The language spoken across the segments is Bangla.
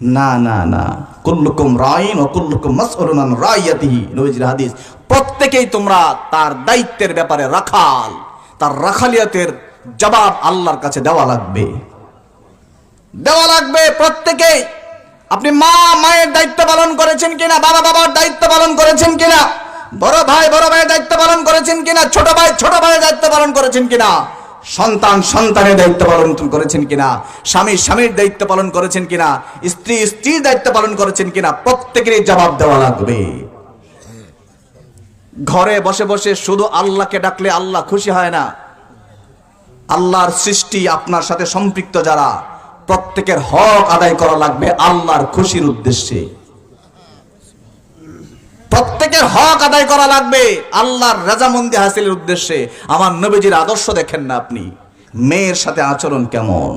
না না না। কুল্লুকুম রাইন ও কুল্লুকুম মাসউলুন রাইয়াতিহি। নবীজির হাদিস, প্রত্যেকেই তোমরা তার দায়িত্বের ব্যাপারে রাখাল। তার রাখালিয়াতের জবাব আল্লাহর কাছে দেওয়া লাগবে। দেওয়া লাগবে প্রত্যেকেই। আপনি মা, মায়ের দায়িত্ব পালন করেছেন কিনা, বাবা, বাবার দায়িত্ব পালন করেছেন কিনা, বড় ভাই, বড় ভাইয়ের দায়িত্ব পালন করেছেন কিনা, ছোট ভাই, ছোট ভাইয়ের দায়িত্ব পালন করেছেন কিনা সন্তান সন্তানের দায়িত্ব পালন করেছেন কিনা? স্বামী স্বামীর দায়িত্ব পালন করেছেন কিনা? স্ত্রী স্ত্রীর দায়িত্ব পালন করেছেন কিনা? প্রত্যেকেরই জবাব দেওয়া লাগবে। ঘরে বসে বসে শুধু আল্লাহকে ডাকলে আল্লাহ খুশি হয় না। আল্লাহর সৃষ্টি আপনার সাথে সম্পৃক্ত যারা, প্রত্যেকের হক আদায় করা লাগবে আল্লাহর খুশির উদ্দেশ্যে। প্রত্যেকের হক আদায় করা লাগবে। আল্লাহর রাজামন্দি হাসিলের উদ্দেশ্যে আমার নবীজির আদর্শ দেখেন না আপনি। মেয়ের সাথে আচরণ কেমন?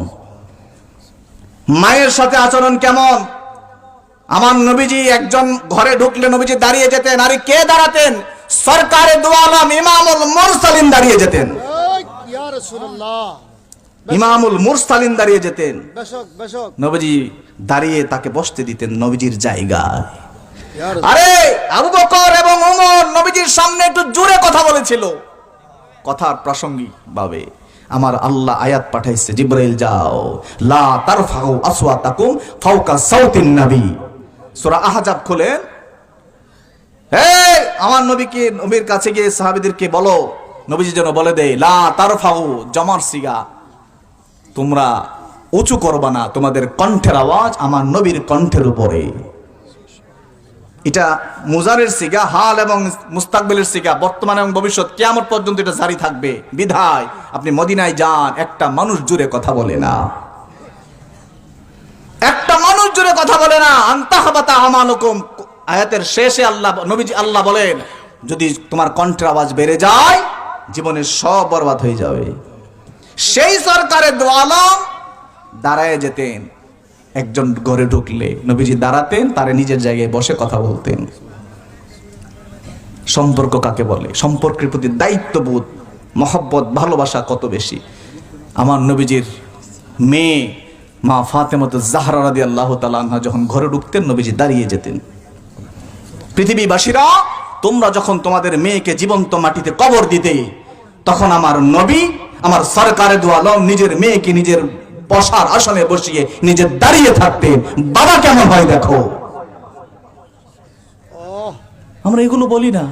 মায়ের সাথে আচরণ কেমন? আমার নবীজি একজন ঘরে ঢুকলে নবীজি দাঁড়িয়ে যেতেন। আর কে দাঁড়াতেন? সরকারে দোয়ালাম ইমামুল মুরসালিন দাঁড়িয়ে যেতেন। ইমামুল মুরসালিন দাঁড়িয়ে যেতেন। নবীজি দাঁড়িয়ে তাকে বসতে দিতেন নবীজির জায়গায়। আরে, আবু বকর এবং ওমর নবীজির সামনে একটু জোরে কথা বলেছিল। কথার প্রাসঙ্গিক ভাবে আমার আল্লাহ আয়াত পাঠাইছে, জিব্রাইল, যাও। লা তারফাউ আসওয়াতাকুম ফাওকা সাউতিন নবী। সূরা আহজাব খুলেন। এই, আমার নবীকে, নবীর কাছে গিয়ে সাহাবীদেরকে বলো। নবীজি যেন বলে দেয়, লা তারফাউ, জমার সিগা। তোমরা উঁচু করবা না, তোমাদের কণ্ঠের আওয়াজ আমার নবীর কণ্ঠের উপরে। এটা মুজারের সিগা, হাল এবং মুস্তাকবেলের সিগা, বর্তমান এবং ভবিষ্যৎ কেমন পর্যন্ত এটা জারি থাকবে। বিধায়, আপনি মদিনায় যান, একটা মানুষ জুড়ে কথা বলে না। একটা মানুষ জুড়ে কথা বলে না। আন্তাহাবাতা আমানুকুম আয়াতের শেষে আল্লাহ, নবীজি আল্লাহ বলেন, যদি তোমার কণ্ঠের আওয়াজ বেড়ে যায়, জীবনের সব বরবাদ হয়ে যাবে। সেই সরকারের দোয়ালম, দাঁড়ায় যেতেন। একজন ঘরে ঢুকলে নবীজি দাঁড়াতেন, তারে নিজের জায়গায় বসে কথা বলতেন। সম্পর্ক কাকে বলে? সম্পর্কের প্রতি দায়িত্ববোধ, মহব্বত, ভালোবাসা কত বেশি? আমার নবীজির মেয়ে মা ফাতেমত জাহরা রাদি আল্লাহ তালান্না যখন ঘরে ঢুকতেন, নবীজি দাঁড়িয়ে যেতেন। পৃথিবীবাসীরা, তোমরা যখন তোমাদের মেয়েকে জীবন্ত মাটিতে কবর দিতে, তখন আমার নবী, আমার সরকারে দোয়ালম নিজের মেয়েকে নিজের বসার আসনে বসিয়ে নিজে দাঁড়িয়ে থাকতেন বাবা কেমন হয় দেখো? আমরা এগুলো বলি না।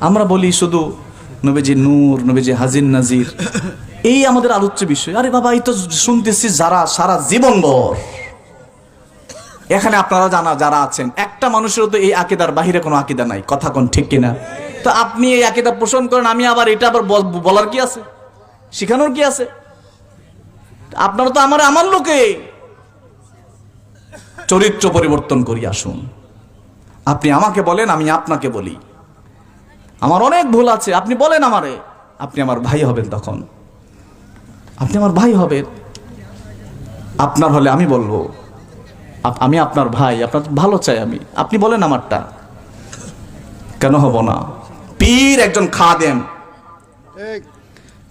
আমরা বলি শুধু নবীজি নূর নবীজি হাজির নাজির। এই আমাদের আলোচ্য বিষয়। আরে বাবা এই তো শুনতেছি যারা সারা জীবন ভর এখানে আপনারা জানা যারা আছেন একটা মানুষেরও তো এই আকিদার বাহিরে কোনো আকিদা নাই। কথা কোন ঠিক কিনা? তো আপনি এই আকিদা পোষণ করেন আমি আবার এটা আবার বল- বলার কি আছে? শিখানোর কি আছে? আপনারা তো আমার আমার লোকে। চরিত্র পরিবর্তন করি আসুন। আপনি আমাকে বলেন আমি আপনাকে বলি। আমার অনেক ভুল আছে আপনি বলেন আমারে। আপনি আমার ভাই হবেন তখন। আপনি আমার ভাই হবেন। আপনার হলে আমি বলব আমি আপনার ভাই আপনার ভালো চাই আমি। আপনি বলেন আমারটা। কেন হব না? পীর একজন খাদেম।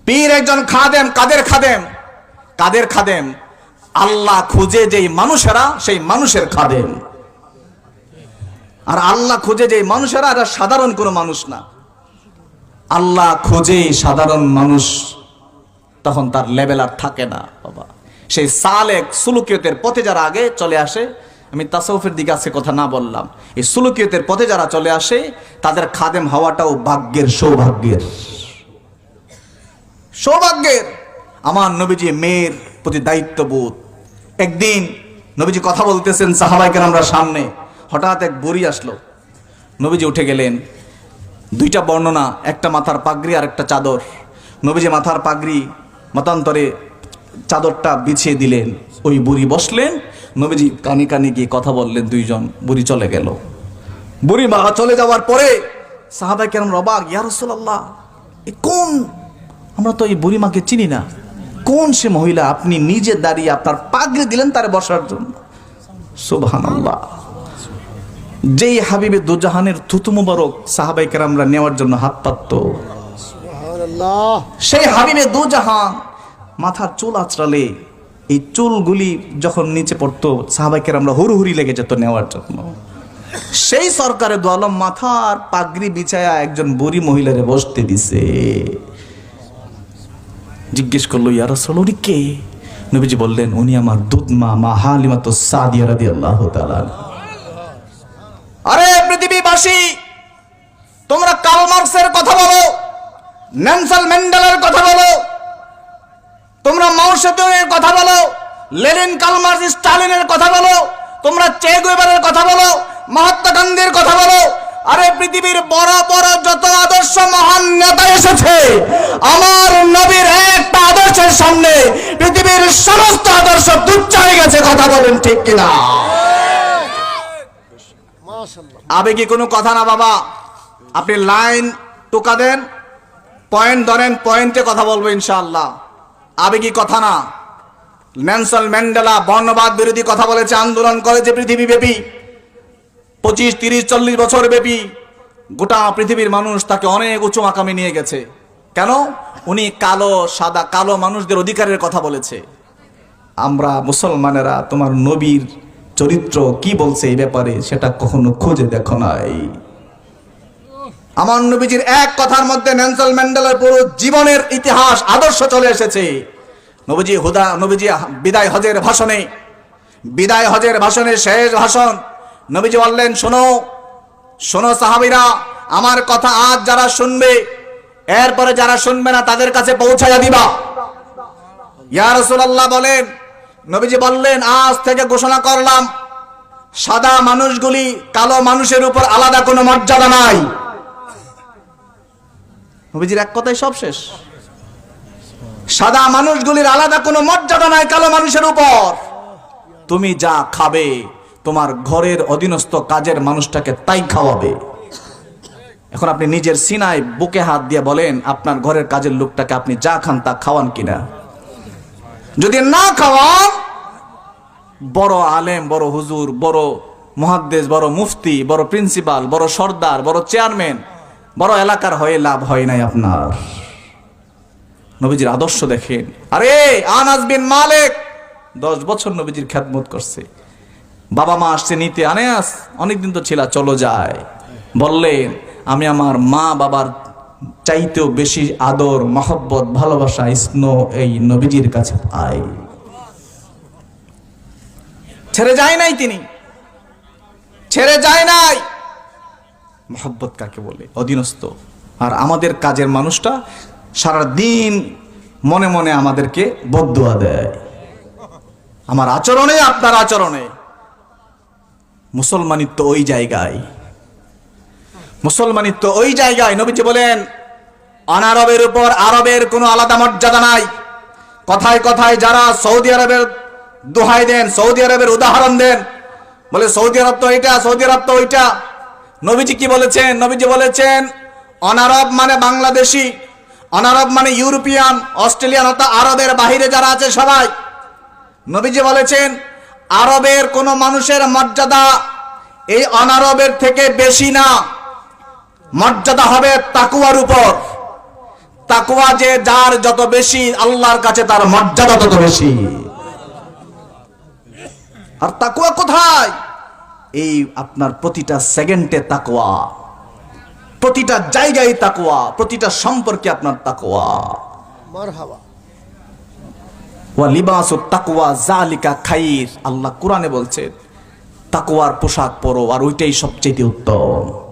পীর একজন খাদেম কাদের খাদেম? কাদের খাদেম। আল্লাহ খুঁজে যেই মানুষেরা, সেই মানুষের খাদেম। আর আল্লাহ খুঁজে যেই মানুষেরা, এরা সাধারণ কোনো মানুষ না। আল্লাহ খুঁজে সাধারণ মানুষ, তখন তার লেভেল আর থাকে না, বাবা। সেই সালেক সুলুকিয়তের পথে যারা আগে চলে আসে, আমি তাসৌফের দিকে আজকে কথা না বললাম, এই সুলুকিয়তের পথে যারা চলে আসে, তাদের খাদেম হওয়াটাও ভাগ্যের সৌভাগ্যের। সৌভাগ্যের! আমার নবীজি মেয়ের প্রতি দায়িত্ববোধ। একদিন নবীজি কথা বলতেছেন সাহাবাইকের আমরা সামনে। হঠাৎ এক বুড়ি আসলো। নবীজি উঠে গেলেন। দুইটা বর্ণনা, একটা মাথার পাগড়ি আর একটা চাদর। নবীজি মাথার পাগড়ি মতান্তরে চাদরটা বিছিয়ে দিলেন। ওই বুড়ি বসলেন। নবীজি কানে কানে গিয়ে কথা বললেন, দুইজন বুড়ি চলে গেল। বুড়ি মা চলে যাওয়ার পরে সাহাবাই কেন রবাক ইয়া রাসূলুল্লাহ, এ কোন? আমরা তো এই বুড়ি মাকে চিনি না। কোন সে মহিলা আপনি নিজে দাঁড়িয়ে আপনার পাগড়ি দিলেন তার বসার জন্য? সুবহানাল্লাহ। যেই হাবিবে দুজাহানের থুতু মুবারক সাহাবাই কেরামরা নেওয়ার জন্য হাত পাতত। সেই হাবিবে দুজাহান মাথার চুল আঁচড়ালে এই চুলগুলি যখন নিচে পড়তো সাহাবাইকের আমরা হুড়ুহুড়ি লেগে যেত নেওয়ার জন্য। সেই সরকারে দোয়ালম মাথার পাগড়ি বিছায়া একজন বুড়ি মহিলারে বসতে দিছে। জিজ্ঞেস করল, ইয়া রসল উনি কে? নবীজি বললেন, উনি আমার দুধ মা মা হালিমা তো সাদিয়া রাদি আল্লাহ আরে পৃথিবীবাসী, তোমরা কার্ল মার্কসের কথা বলো ন্যানসেল ম্যান্ডেলের কথা বলো, তোমরা মাউসেতুংয়ের কথা বলো, লেনিন কালমার্স স্টালিনের কথা বলো, তোমরা চে গুয়েভারের কথা বলো, মহাত্মা গান্ধীর কথা বলো আরে পৃথিবীর বড় বড় যত আদর্শ মহান নেতা এসেছে, আমার নবীর একটা আদর্শের সামনে পৃথিবীর সমস্ত আদর্শ হয়ে গেছে, কথা বলেন ঠিক কিনা? আবেগী কোনো কথা না বাবা। আপনি লাইন টোকা দেন, পয়েন্ট ধরেন, পয়েন্টে কথা বলব ইনশাআল্লাহ। আবেগী কথা না। ন্যানসল ম্যান্ডেলা বর্ণবাদ বিরোধী কথা বলেছে, আন্দোলন করেছে পৃথিবী ব্যাপী পঁচিশ, তিরিশ, চল্লিশ বছর ব্যাপী গোটা পৃথিবীর মানুষ তাকে অনেক উঁচু আকামে নিয়ে গেছে। কেন? উনি কালো, সাদা, কালো মানুষদের অধিকারের কথা বলেছে। আমরা মুসলমানেরা, তোমার নবীর চরিত্র কি বলছে এই ব্যাপারে সেটা কখনো খুঁজে দেখো নাই। আমার নবীজির এক কথার মধ্যে ন্যানসেল ম্যান্ডেলার পুরো জীবনের ইতিহাস আদর্শ চলে এসেছে। নবীজি হুদা, নবীজি বিদায় হজের ভাষণে, বিদায় হজের ভাষণে শেষ ভাষণ নবীজি বললেন, শোনো শোনো সাহাবিরা, আমার কথা আজ যারা শুনবে, এরপরে যারা শুনবে না, তাদের কাছে পৌঁছাইয়া দিবা। ইয়া রাসূলুল্লাহ বলেন, নবীজি বললেন, আজ থেকে ঘোষণা করলাম, সাদা মানুষগুলি কালো মানুষের উপর আলাদা কোনো মর্যাদা নাই। নবীজির এক কথাই সব শেষ। সাদা মানুষগুলির আলাদা কোনো মর্যাদা নাই কালো মানুষের উপর। তুমি যা খাবে তোমার ঘরের অধীনস্থ কাজের মানুষটাকে তাই খাওয়াবে। এখন আপনি নিজের সিনায় বুকে হাত দিয়ে বলেন, আপনার ঘরের কাজের লোকটাকে আপনি যা খান তা খাওয়ান কিনা? যদি না খাওয়ান, বড় আলেম, বড় হুজুর, বড় মহাদ্দেশ, বড় মুফতি, বড় প্রিন্সিপাল, বড় সর্দার, বড় চেয়ারম্যান, বড় এলাকার হয়ে লাভ হয় নাই আপনার। নবীজির আদর্শ দেখেন। আরে, আনাস বিন মালিক দশ বছর নবীজির খ্যাতমত করছে। বাবা মা আসছে নিতে আনেস অনেকদিন তো ছিল, চলো যায়। বললেন আমি আমার মা বাবার চাইতেও বেশি আদর, মহব্বত, ভালোবাসা স্নো এই নবীজির কাছে পাই। ছেড়ে যায় নাই তিনি। ছেড়ে যায় নাই। মহব্বত কাকে বলে? অধীনস্থ। আর আমাদের কাজের মানুষটা সারা দিন মনে মনে আমাদেরকে বদুয়া দেয়। আমার আচরণে আপনার আচরণে। মুসলমানিত্ব ওই জায়গায়। মুসলমানিত্ব ওই জায়গায়, নবীজি বলেন, অনারবের উপর আরবের কোনো আলাদা মর্যাদা নাই। কথায় কথায় যারা সৌদি আরবের দোহাই দেন, সৌদি আরবের উদাহরণ দেন, বলে, সৌদি আরব তো এটা, সৌদি আরব তো ওইটা। নবীজি কি বলেছেন? নবীজি বলেছেন, অনারব মানে বাংলাদেশি, অনারব মানে ইউরোপিয়ান, অস্ট্রেলিয়ান অর্থাৎ আরবের বাহিরে যারা আছে সবাই। নবীজি বলেছেন আরবের কোন মানুষের মর্যাদা এই অনারবের থেকে বেশি না। মর্যাদা হবে তাকুয়ার উপর। তাকুয়া যে যার যত বেশি, আল্লাহর কাছে তার মর্যাদা তত বেশি। আর তাকুয়া কোথায়? এই আপনার প্রতিটা সেকেন্ডে তাকুয়া প্রতিটা জায়গায় তাকুয়া প্রতিটা সম্পর্কে আপনার তাকুয়া মারহাবা। ওয়া জালিকা খাইর। আল্লাহ কোরআনে বলছে তাকুয়ার পোশাক পরো আর ওইটাই সবচেয়ে উত্তম।